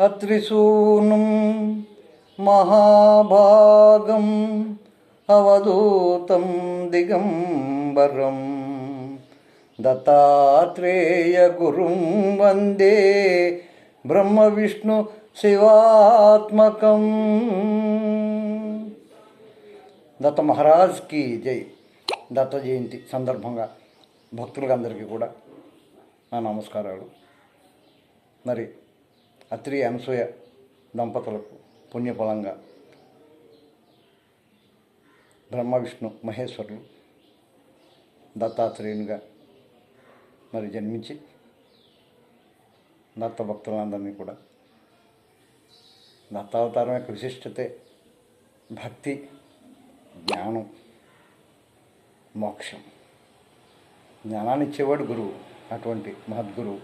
అత్రిసూనుం మహాభాగం అవధూతం దిగంబరం. దత్తాత్రేయ గురుం వందే బ్రహ్మ విష్ణు శివాత్మకం. దత్త మహారాజ్కి జై. దత్త జయంతి సందర్భంగా భక్తులందరికీ కూడా నా నమస్కారాలు. మరి అత్రి అనసూయ దంపతులకు పుణ్యఫలంగా బ్రహ్మ విష్ణు మహేశ్వరులు దత్తాత్రేయునిగా మరి జన్మించి దత్త భక్తులందరినీ కూడా దత్తావతారం యొక్క విశిష్టతే భక్తి జ్ఞానం మోక్షం. జ్ఞానాన్ని ఇచ్చేవాడు గురువు అటువంటి మహద్గురువు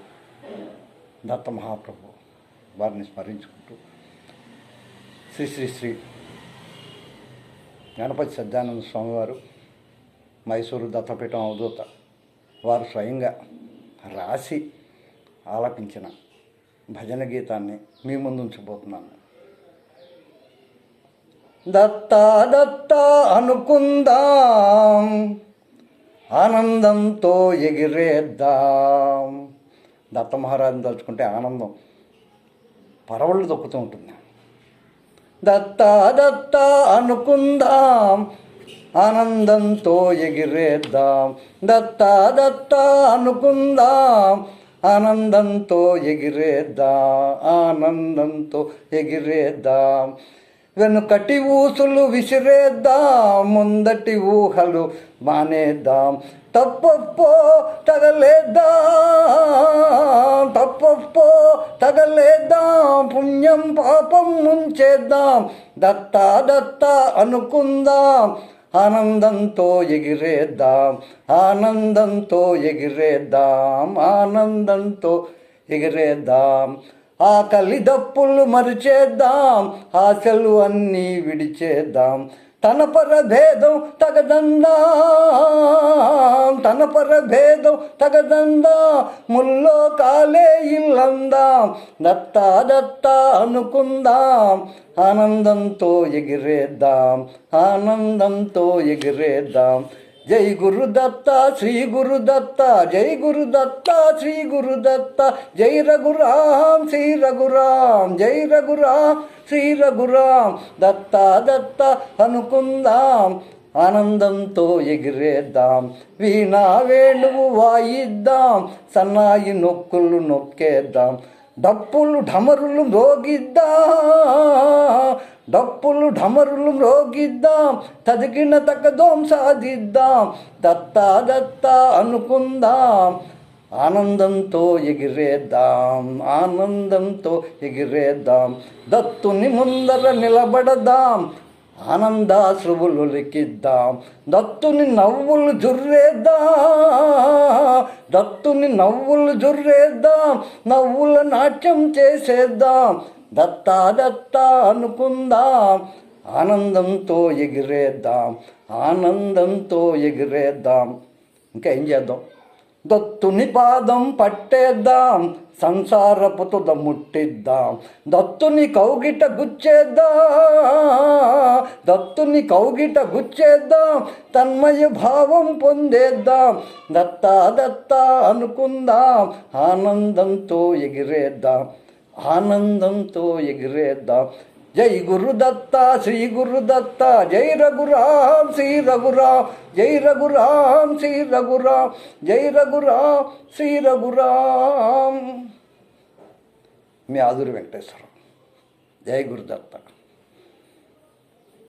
దత్త మహాప్రభు వారిని స్మరించుకుంటూ శ్రీ శ్రీ శ్రీ గణపతి సజ్జానంద స్వామివారు మైసూరు దత్తపీఠం అవధూత వారు స్వయంగా రాసి ఆలపించిన భజన గీతాన్ని మీ ముందు ఉంచబోతున్నాను. దత్తా దత్తా అనుకుందాం ఆనందంతో ఎగిరేద్దాం. దత్త మహారాజుని తలుచుకుంటే ఆనందం. పరవళ్ళు దొక్కుతూ ఉంటుంది. దత్తా దత్తా అనుకుందాం ఆనందంతో ఎగిరేద్దాం. దత్తా దత్తా అనుకుందాం ఆనందంతో ఎగిరేద్దాం ఆనందంతో ఎగిరేద్దాం. వెనుకటి ఊసులు విసిరేద్దాం ముందటి ఊహలు మానేద్దాం. తప్పప్పో తగలేద్దాం? తప్పప్పో తగలేద్దాం? పుణ్యం పాపం ముంచేద్దాం? దత్తా దత్తా అనుకుందాం. ఆనందంతో ఎగిరేద్దాం. ఆనందంతో ఎగిరేద్దాం. ఆనందంతో ఎగిరేద్దాం. ఆకలి దప్పులు మరిచేద్దాం. ఆశలు అన్నీ విడిచేద్దాం. తన పరభేదం తగదందా? తన పరభేదం తగదందా? ముల్లో కాలే ఇల్లందాం? దత్తా దత్తా అనుకుందాం? ఆనందంతో ఎగిరేద్దాం ఆనందంతో ఎగిరేద్దాం. జై గురుదత్త శ్రీ గురుదత్త జై గురుదత్త శ్రీ గురుదత్త జై రఘురాం శ్రీ రఘురాం జై రఘురాం శ్రీ రఘురాం దత్త దత్త అనుకుందాం ఆనందంతో ఎగిరేద్దాం వీణా వేణువు వాయిద్దాం సన్నాయి నొక్కులు నొక్కేద్దాం డప్పులు ఢమరులు మోగిద్దాం డప్పులు ఢమరులు మ్రోగిద్దాం తదికిన తగ్గదోం సాధిద్దాం దత్తా దత్తా అనుకుందాం. ఆనందంతో ఎగిరేద్దాం ఆనందంతో ఎగిరేద్దాం దత్తుని ముందర నిలబడదాం ఆనందాశ్రువులు లిఖిద్దాం దత్తుని నవ్వులు జుర్రేద్దాం దత్తుని నవ్వులు జుర్రేద్దాం నవ్వుల నాట్యం చేసేద్దాం దత్తా దత్తా అనుకుందాం. ఆనందంతో ఎగిరేద్దాం. ఆనందంతో ఎగిరేద్దాం. ఇంకా ఏం చేద్దాం? దత్తుని పాదం పట్టేద్దాం. సంసారపు తుద ముట్టిద్దాం. దత్తుని కౌగిట గుచ్చేద్దాం. దత్తుని కౌగిట గుచ్చేద్దాం. తన్మయ భావం పొందేద్దాం. దత్తా దత్తా అనుకుందాం. ఆనందంతో ఎగిరేద్దాం. ఆనందంతో ఎగిరేద్దాం. జై గురుదత్త శ్రీ గురుదత్త జై రఘురాం శ్రీ రఘురాం జై రఘురాం శ్రీ రఘురాం జై రఘురాం శ్రీ రఘురాం మీ ఆదురు వెంకటేశ్వరం. జై గురుదత్త.